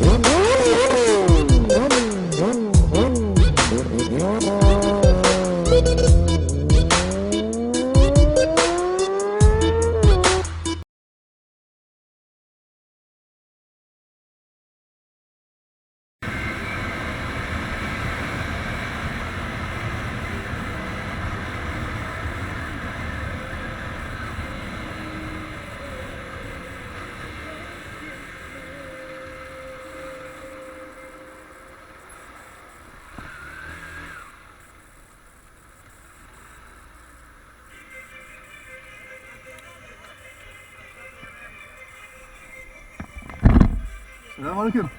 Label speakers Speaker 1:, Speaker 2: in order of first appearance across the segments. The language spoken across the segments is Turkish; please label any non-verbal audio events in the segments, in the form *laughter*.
Speaker 1: Ooh. Selamünaleyküm.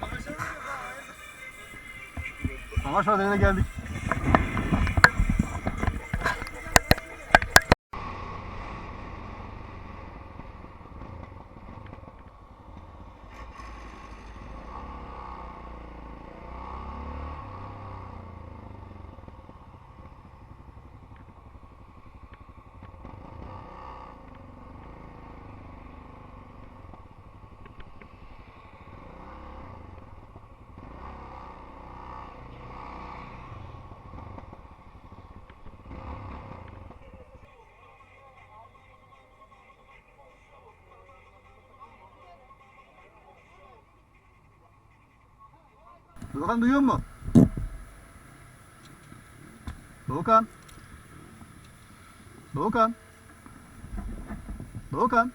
Speaker 1: Savaş Adayı'na geldik. Doğukan duyuyor musun? Doğukan. Doğukan. Doğukan.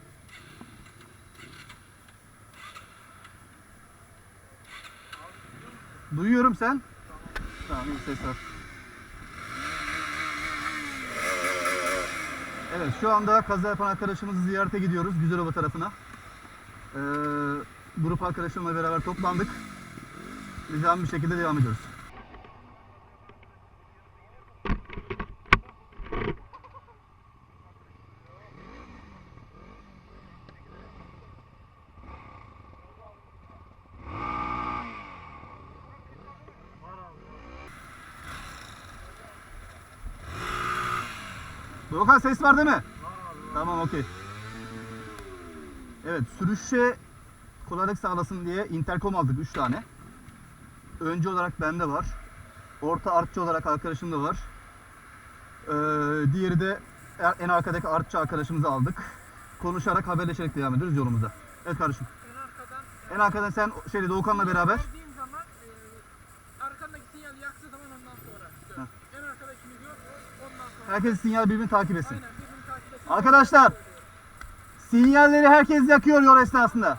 Speaker 1: Duyuyorum sen. Tamam iyi ses var. Evet şu anda kaza yapan arkadaşımızı ziyarete gidiyoruz Güzelova tarafına. Ee, grup arkadaşımla beraber toplandık. Nizami bir şekilde devam ediyoruz. Doğukan ses var değil mi? Tamam okey. Evet sürüşe kolaylık sağlasın diye interkom aldık 3 tane. Öncü olarak bende var. Orta artçı olarak arkadaşımda var. Ee, diğeri de en arkadaki artçı arkadaşımızı aldık. Konuşarak haberleşerek devam ediyoruz yolumuza. Evet kardeşim.
Speaker 2: En arkadan
Speaker 1: En arkadan sen şeyle Doğukan'la beraber.
Speaker 2: zaman e, arkandaki sinyal yaktığı zaman ondan sonra dön. En arkadakini gör ondan sonra.
Speaker 1: Herkes sinyal birbirini takip etsin.
Speaker 2: Aynen birbirini takip etsin.
Speaker 1: Arkadaşlar sinyalleri herkes yakıyor yol esnasında.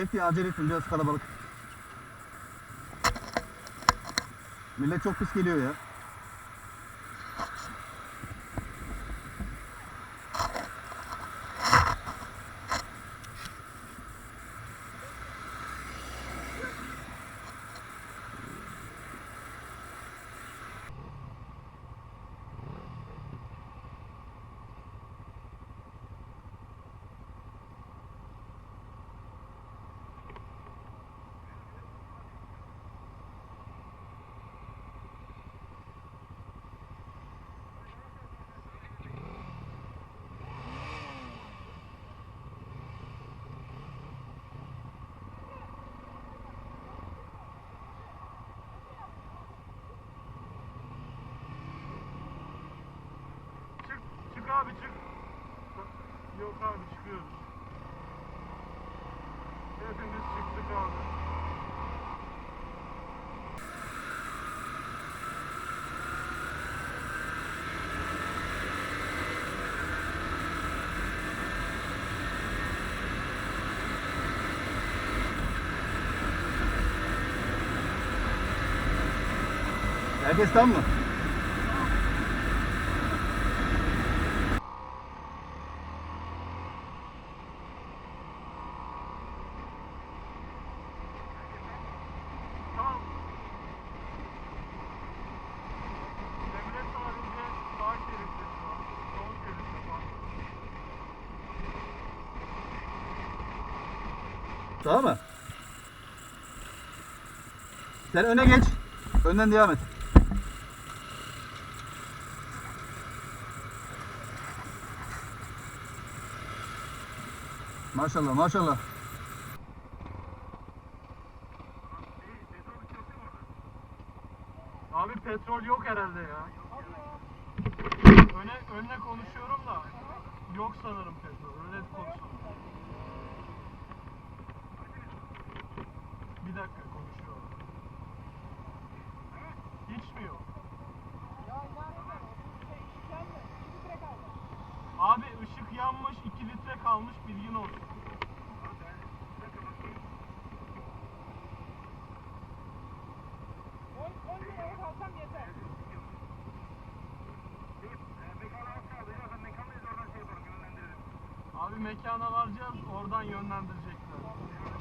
Speaker 1: Bekle acele etme biraz kalabalık. Millet çok pis geliyor ya.
Speaker 3: Çık, çık abi çık. Yok abi çıkıyoruz. Hepimiz çıktık abi.
Speaker 1: Herkes tam mı?
Speaker 3: Tamam. Emre sadece sağ şeritte şu an. Sol şeritte falan.
Speaker 1: Tamam mı? Sen öne geç. Önden devam et. Maşallah maşallah.
Speaker 3: Abi petrol yok herhalde ya. Öne, önüne konuşuyorum da yok sanırım petrol. Öyle konuşuyorum. Bir dakika konuşuyorum. Hiç mi yok? Abi ışık yanmış 2 litre kalmış bilgin olsun. Abi mekana varacağız oradan yönlendirecekler.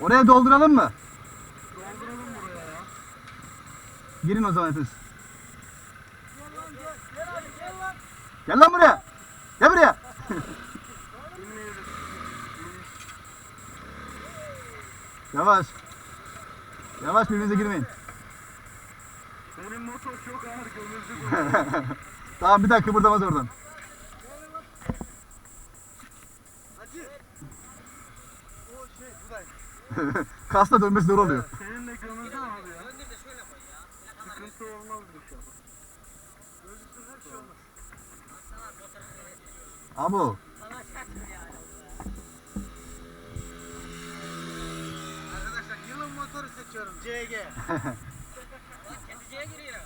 Speaker 1: Oraya dolduralım mı?
Speaker 3: Dolduralım buraya ya.
Speaker 1: Girin o zaman hepiniz. Gel lan buraya. Gel buraya. *laughs* Yavaş. Yavaş birbirinize girmeyin.
Speaker 3: Benim motor çok ağır gömüldü. *laughs*
Speaker 1: Tamam bir dakika kıpırdamaz oradan. *laughs* Kasta dönmesi zor oluyor.
Speaker 3: Seninle gömüldü abi ya. Sıkıntı olmaz inşallah.
Speaker 1: Abo.
Speaker 4: Arkadaşlar yılın motoru seçiyorum CG.
Speaker 5: Kendiciye giriyor.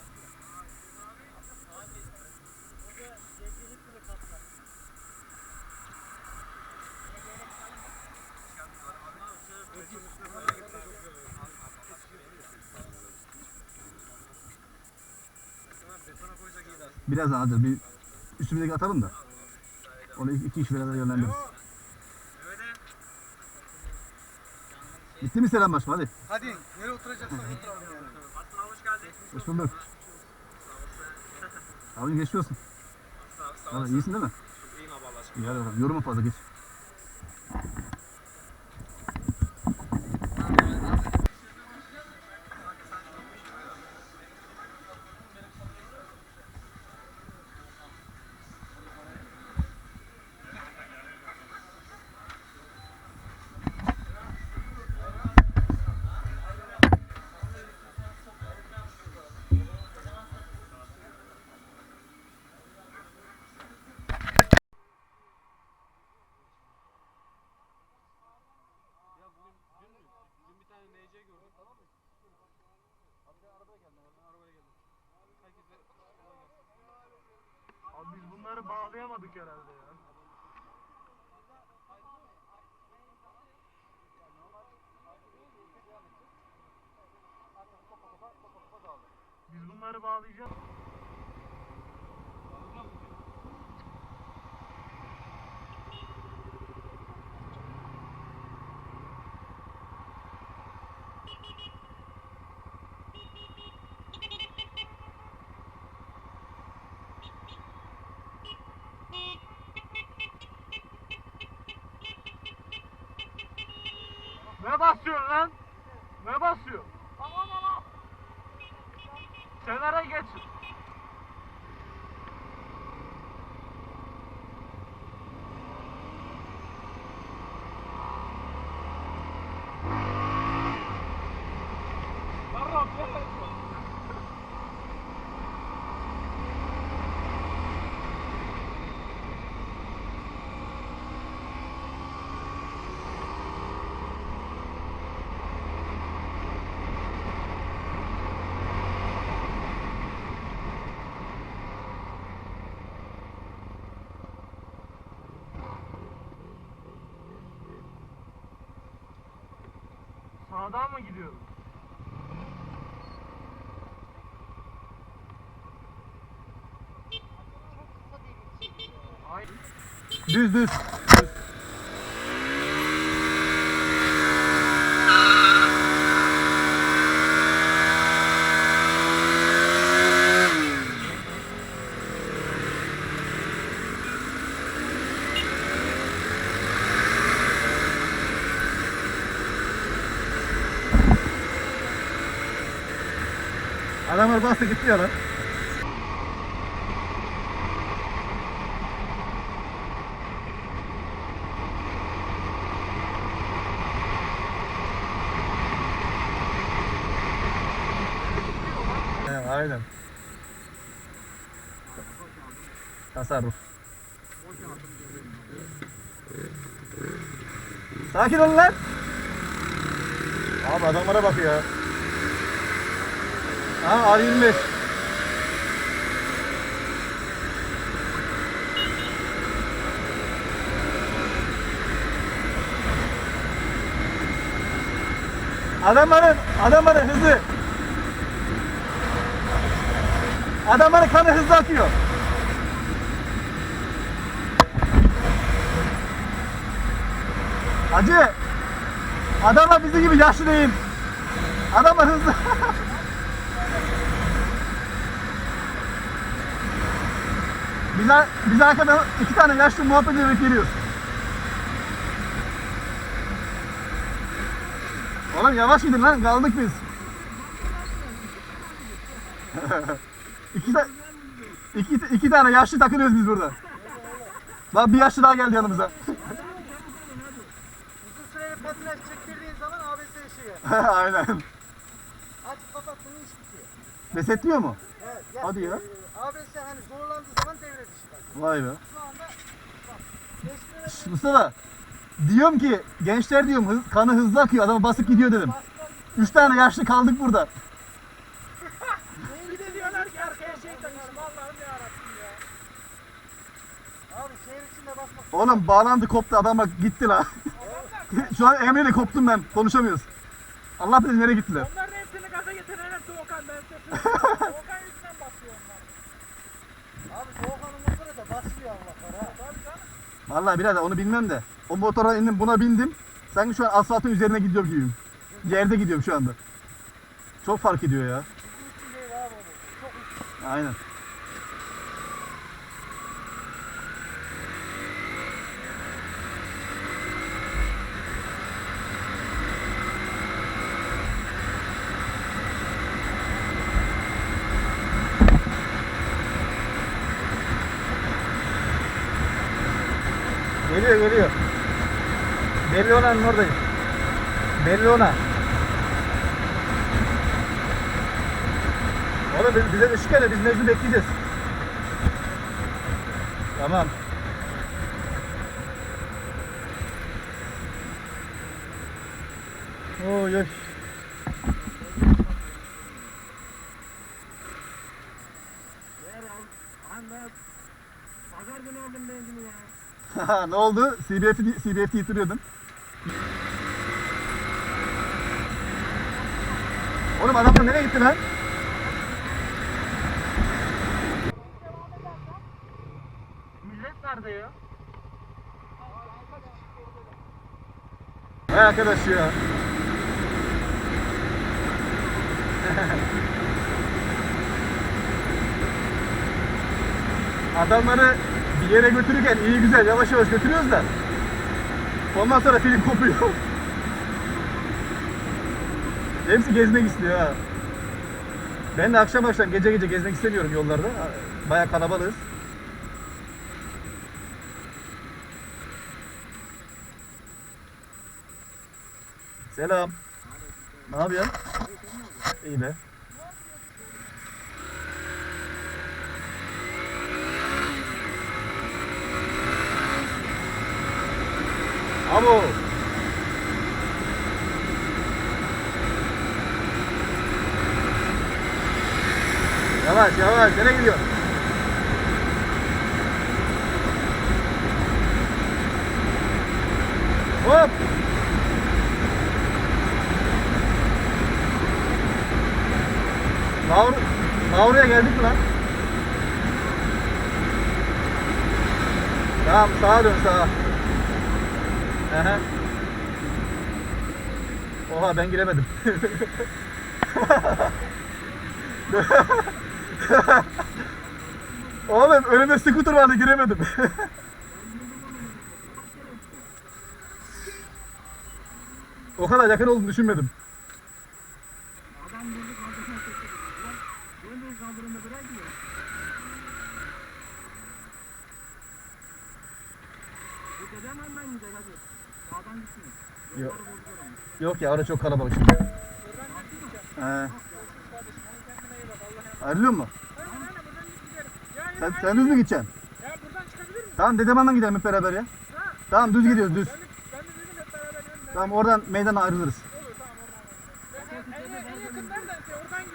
Speaker 1: Biraz daha hadi bir üstümüzdeki atalım da. Onu iki, iki iş beraber yönlendiririz. Bitti mi selamlaşma hadi.
Speaker 4: Hadi nereye oturacaksan oturalım yani.
Speaker 1: Hoş bulduk. Abi geçmiş olsun. Abi, iyisin değil mi?
Speaker 5: İyiyim abi Allah aşkına.
Speaker 1: İyi hadi bakalım. Yoruma fazla geç.
Speaker 3: Bunları bağlayamadık herhalde ya. Biz bunları bağlayacağız. Ne basıyorsun lan? Ne basıyor? Aman aman. Kenara geç. Sağdan mı gidiyoruz?
Speaker 1: Düz düz. Adamlar bastı gitti ya lan. Aynen. Tasarruf. Sakin olun lan. Abi adamlara bak ya. Ha R25. Adamların, adamların hızı. Adamların kanı hızlı akıyor. Hacı, adamlar bizim gibi yaşlı değil. Adamlar hızlı. *laughs* Biz, biz arkadan iki tane yaşlı muhabbet ederek geliyoruz. Oğlum yavaş gidin lan kaldık biz. *laughs* iki, ta- iki, iki tane yaşlı takılıyoruz biz burada. Bak bir yaşlı daha geldi yanımıza.
Speaker 4: Uzun süreli patinaj çektirdiğin zaman ABS yanıyor.
Speaker 1: Aynen.
Speaker 4: Açıp kapattığında iş bitiyor.
Speaker 1: Resetliyor mu?
Speaker 4: Evet.
Speaker 1: Hadi ya.
Speaker 4: E, ABS hani zorlandığı zaman devre dışı.
Speaker 1: Vay be.
Speaker 4: Şu anda bak.
Speaker 1: Mustafa. Diyorum ki gençler diyorum hız, kanı hızlı akıyor adama basıp gidiyor dedim. Üç tane yaşlı kaldık burada.
Speaker 3: Bir de diyorlar ki arkaya şey takalım. Allah'ım yarabbim ya.
Speaker 4: Abi şehir içinde basmak.
Speaker 1: Oğlum bağlandı koptu adama gitti la. *laughs* Şu an Emre'yle koptum ben konuşamıyoruz. Allah bilir nereye gittiler.
Speaker 3: Onların hepsini gaza getiren hep Doğukan. Ben size söyleyeyim. *laughs* Doğukan yüzünden basıyor onlar.
Speaker 1: Vallahi birader onu bilmem de. O motora indim buna bindim. Sanki şu an asfaltın üzerine gidiyor gibiyim. Yerde gidiyorum şu anda. Çok fark ediyor ya.
Speaker 4: Bizim
Speaker 1: Aynen. Geliyor geliyor. Bellona'nın oradayım. Bellona. Oğlum biz- bize ışık hele biz mecbur bekleyeceğiz. Tamam. Oy oy.
Speaker 3: Pazar günü aldım benzini ya. *laughs*
Speaker 1: ne oldu? CBF'i CBF'i yitiriyordun. Oğlum adamlar nereye gitti lan?
Speaker 3: Millet nerede ya?
Speaker 1: Vay arkadaş ya. *laughs* Adamları bir yere götürürken iyi güzel yavaş yavaş götürüyoruz da ondan sonra film kopuyor. Hepsi gezmek istiyor ha. Ben de akşam akşam gece gece gezmek istemiyorum yollarda. Baya kalabalığız. Selam. Ne yapıyorsun? İyi be. Vamos. Yavaş yavaş nereye gidiyor? Hop! Lavru, Lavru'ya geldik mi lan? Tamam sağa dön sağa. Aha. Oha ben giremedim. *laughs* Oğlum önümde scooter vardı giremedim. *laughs* o kadar yakın olduğunu düşünmedim.
Speaker 2: Dedem hemen gider hadi.
Speaker 1: Yok. Yok ya orada çok kalabalık şimdi.
Speaker 2: Emanet.
Speaker 1: Ayrılıyor mu? Sen, sen düz mü gideceksin?
Speaker 2: Ya buradan çıkabilir miyim?
Speaker 1: Tamam dedemandan gidelim hep beraber ya. Tamam düz gidiyoruz düz.
Speaker 2: Ben de, dedim hep beraber.
Speaker 1: Tamam oradan meydana ayrılırız.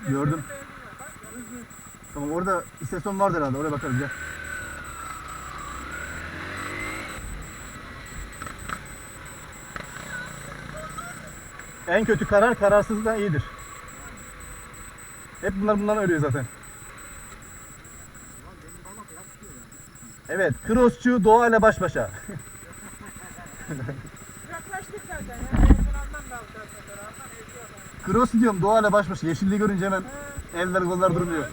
Speaker 1: Gördüm. Tamam orada istasyon vardır herhalde oraya bakarız ya. En kötü karar kararsızdan iyidir. Hep bunlar bundan ölüyor zaten. Evet, crossçu doğayla baş başa.
Speaker 2: Yaklaştık zaten ya.
Speaker 1: Cross diyorum doğayla baş başa. Yeşilliği görünce hemen eller kollar durmuyor.